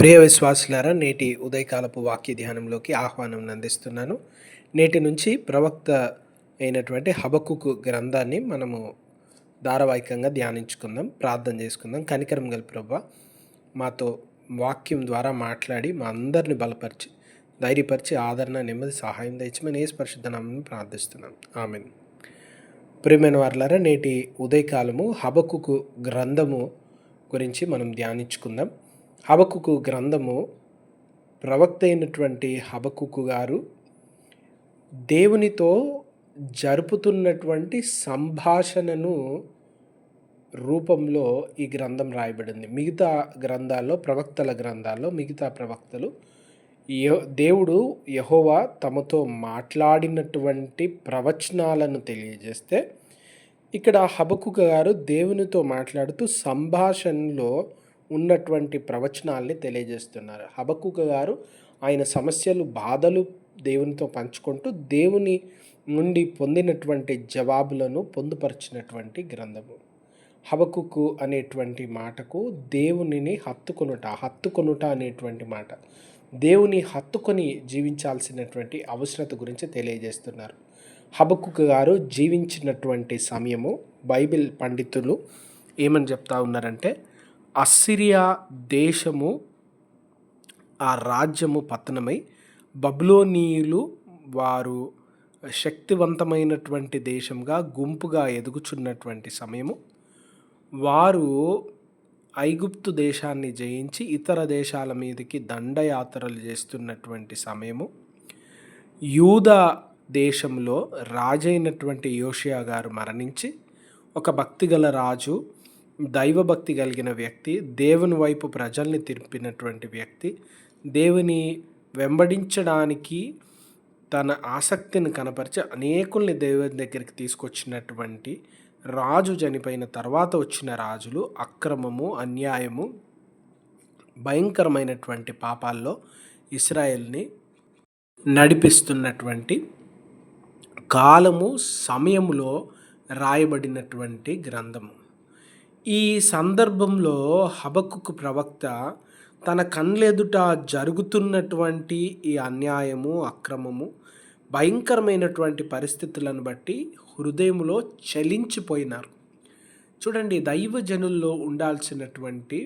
ప్రియ విశ్వాసులారా నేటి ఉదయకాలపు వాక్య ధ్యానంలోకి ఆహ్వానం అందిస్తున్నాను నేటి నుంచి ప్రవక్త అయినటువంటి హబకుకు గ్రంథాన్ని మనము ధారావాహికంగా ధ్యానించుకుందాం ప్రార్థన చేసుకుందాం. కనికరం గల ప్రభా మాతో వాక్యం ద్వారా మాట్లాడి మా అందరిని బలపరిచి ధైర్యపరిచి ఆదరణ నెమ్మది సహాయం దయచమని ఏ స్పర్శిద్దనామని ప్రార్థిస్తున్నాం. ఆమెన్. ప్రియమైన వారులారా నేటి ఉదయకాలము హబకుకు గ్రంథము గురించి మనం ధ్యానించుకుందాం. హబకుకు గ్రంథము ప్రవక్త అయినటువంటి హబకుకు గారు దేవునితో జరుపుతున్నటువంటి సంభాషణను రూపంలో ఈ గ్రంథం రాయబడింది. మిగతా గ్రంథాల్లో ప్రవక్తల గ్రంథాల్లో మిగతా ప్రవక్తలు దేవుడు యహోవా తమతో మాట్లాడినటువంటి ప్రవచనాలను తెలియజేస్తే ఇక్కడ హబకుక గారు దేవునితో మాట్లాడుతూ సంభాషణలో ఉన్నటువంటి ప్రవచనాల్ని తెలియజేస్తున్నారు. హబకుక గారు ఆయన సమస్యలు బాధలు దేవునితో పంచుకుంటూ దేవుని నుండి పొందినటువంటి జవాబులను పొందుపరిచినటువంటి గ్రంథము. హబకుకు అనేటువంటి మాటకు దేవునిని హత్తుకొనుట హత్తుకొనుట అనేటువంటి మాట. దేవుని హత్తుకొని జీవించాల్సినటువంటి అవసరత గురించి తెలియజేస్తున్నారు. హబకుక గారు జీవించినటువంటి సమయము బైబిల్ పండితులు ఏమని చెప్తా ఉన్నారంటే అస్సిరియా దేశము ఆ రాజ్యము పతనమై బబులోనీయులు వారు శక్తివంతమైనటువంటి దేశంగా గుంపుగా ఎదుగుచున్నటువంటి సమయము. వారు ఐగుప్తు దేశాన్ని జయించి ఇతర దేశాల మీదకి దండయాత్రలు చేస్తున్నటువంటి సమయము. యూదా దేశంలో రాజైనటువంటి యోషియా గారు మరణించి ఒక భక్తిగల రాజు దైవభక్తి కలిగిన వ్యక్తి దేవుని వైపు ప్రజల్ని తిరిపినటువంటి వ్యక్తి దేవుని వెంబడించడానికి తన ఆసక్తిని కనపరిచి అనేకుల్ని దేవుని దగ్గరికి తీసుకొచ్చినటువంటి రాజు చనిపోయిన తర్వాత వచ్చిన రాజులు అక్రమము అన్యాయము భయంకరమైనటువంటి పాపాల్లో ఇస్రాయెల్ని నడిపిస్తున్నటువంటి కాలము సమయములో రాయబడినటువంటి గ్రంథము. ఈ సందర్భంలో హబకుకు ప్రవక్త తన కళ్ళెదుట జరుగుతున్నటువంటి ఈ అన్యాయము అక్రమము భయంకరమైనటువంటి పరిస్థితులను బట్టి హృదయంలో చలించిపోయినారు. చూడండి దైవజనుల్లో ఉండాల్సినటువంటి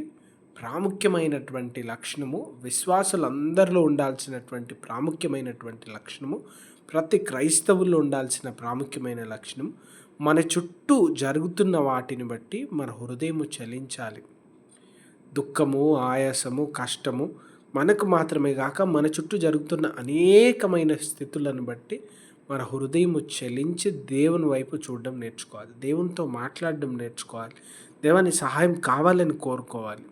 ప్రాముఖ్యమైనటువంటి లక్షణము విశ్వాసులందరిలో ఉండాల్సినటువంటి ప్రాముఖ్యమైనటువంటి లక్షణము ప్రతి క్రైస్తవుల్లో ఉండాల్సిన ప్రాముఖ్యమైన లక్షణం మన చుట్టూ జరుగుతున్న వాటిని బట్టి మన హృదయము చలించాలి. దుఃఖము ఆయాసము కష్టము మనకు మాత్రమే కాక మన చుట్టూ జరుగుతున్న అనేకమైన స్థితులను బట్టి మన హృదయము చలించి దేవుని వైపు చూడడం నేర్చుకోవాలి. దేవునితో మాట్లాడడం నేర్చుకోవాలి. దేవుని సహాయం కావాలని కోరుకోవాలి.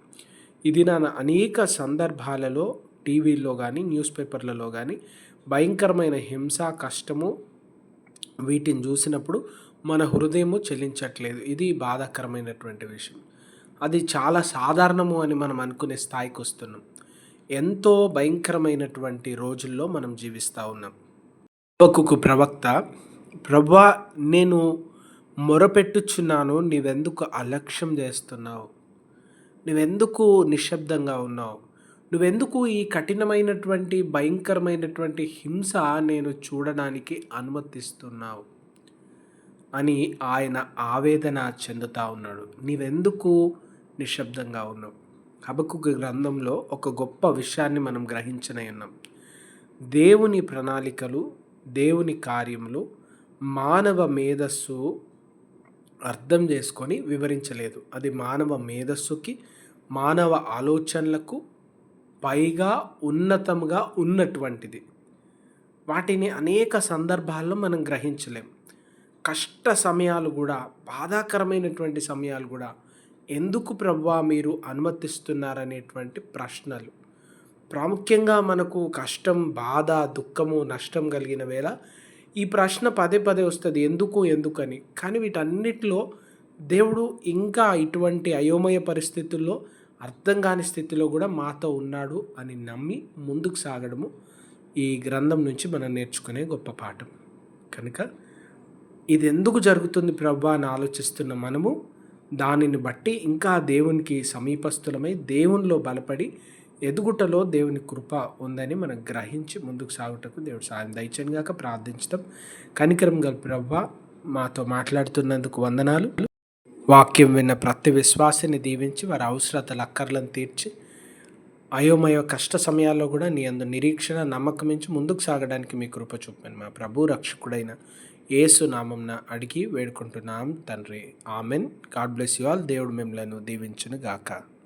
ఇది నా అనేక సందర్భాలలో టీవీలో కానీ న్యూస్ పేపర్లలో కానీ భయంకరమైన హింస కష్టము వీటిని చూసినప్పుడు మన హృదయము చెల్లించట్లేదు. ఇది బాధాకరమైనటువంటి విషయం. అది చాలా సాధారణము అని మనం అనుకునే స్థాయికి వస్తున్నాం. ఎంతో భయంకరమైనటువంటి రోజుల్లో మనం జీవిస్తూ ఉన్నాం. ఒక్కొక్క ప్రవక్త ప్రభా నేను మొరపెట్టుచున్నాను. నీవెందుకు అలక్ష్యం చేస్తున్నావు? నువ్వెందుకు నిశ్శబ్దంగా ఉన్నావు? నువ్వెందుకు ఈ కఠినమైనటువంటి భయంకరమైనటువంటి హింస నేను చూడడానికి అనుమతిస్తున్నావు? అని ఆయన ఆవేదన చెందుతా ఉన్నాడు. నీవెందుకు నిశ్శబ్దంగా ఉన్నావు? హబకుకు గ్రంథంలో ఒక గొప్ప విషయాన్ని మనం గ్రహించనే ఉన్నాం. దేవుని ప్రణాళికలు దేవుని కార్యములు మానవ మేధస్సు అర్థం చేసుకొని వివరించలేదు. అది మానవ మేధస్సుకి మానవ ఆలోచనలకు పైగా ఉన్నతంగా ఉన్నటువంటిది. వాటిని అనేక సందర్భాల్లో మనం గ్రహించలేం. కష్ట సమయాలు కూడా బాధాకరమైనటువంటి సమయాలు కూడా ఎందుకు ప్రభా మీరు అనుమతిస్తున్నారనేటువంటి ప్రశ్నలు. ప్రాముఖ్యంగా మనకు కష్టం బాధ దుఃఖము నష్టం కలిగిన వేళ ఈ ప్రశ్న పదే పదే వస్తుంది ఎందుకు ఎందుకని. కానీ వీటన్నిటిలో దేవుడు ఇంకా ఇటువంటి అయోమయ పరిస్థితుల్లో అర్థం కాని స్థితిలో కూడా మాతో ఉన్నాడు అని నమ్మి ముందుకు సాగడము ఈ గ్రంథం నుంచి మనం నేర్చుకునే గొప్ప పాఠం. కనుక ఇది ఎందుకు జరుగుతుంది ప్రభా అని ఆలోచిస్తున్న మనము? దానిని బట్టి ఇంకా దేవునికి సమీపస్థులమై దేవునిలో బలపడి ఎదుగుటలో దేవుని కృప ఉందని మనం గ్రహించి ముందుకు సాగుటకు దేవుడు సాయం దయచని గాక. ప్రార్థించడం కనికరం గల ప్రభ మాతో మాట్లాడుతున్నందుకు వందనాలు. వాక్యం విన్న ప్రతి విశ్వాసిని దీవించి వారి అవసరతలు అక్కర్లను తీర్చి అయోమయ కష్ట సమయాల్లో కూడా నీ అందు నిరీక్షణ నమ్మకమించి ముందుకు సాగడానికి మీ కృప చూపాను మా ప్రభు రక్షకుడైన ఏసు నామంన అడిగి వేడుకుంటున్నాం తండ్రి. Amen. God bless you all. దేవుడు మిమ్మలను దీవించును గాక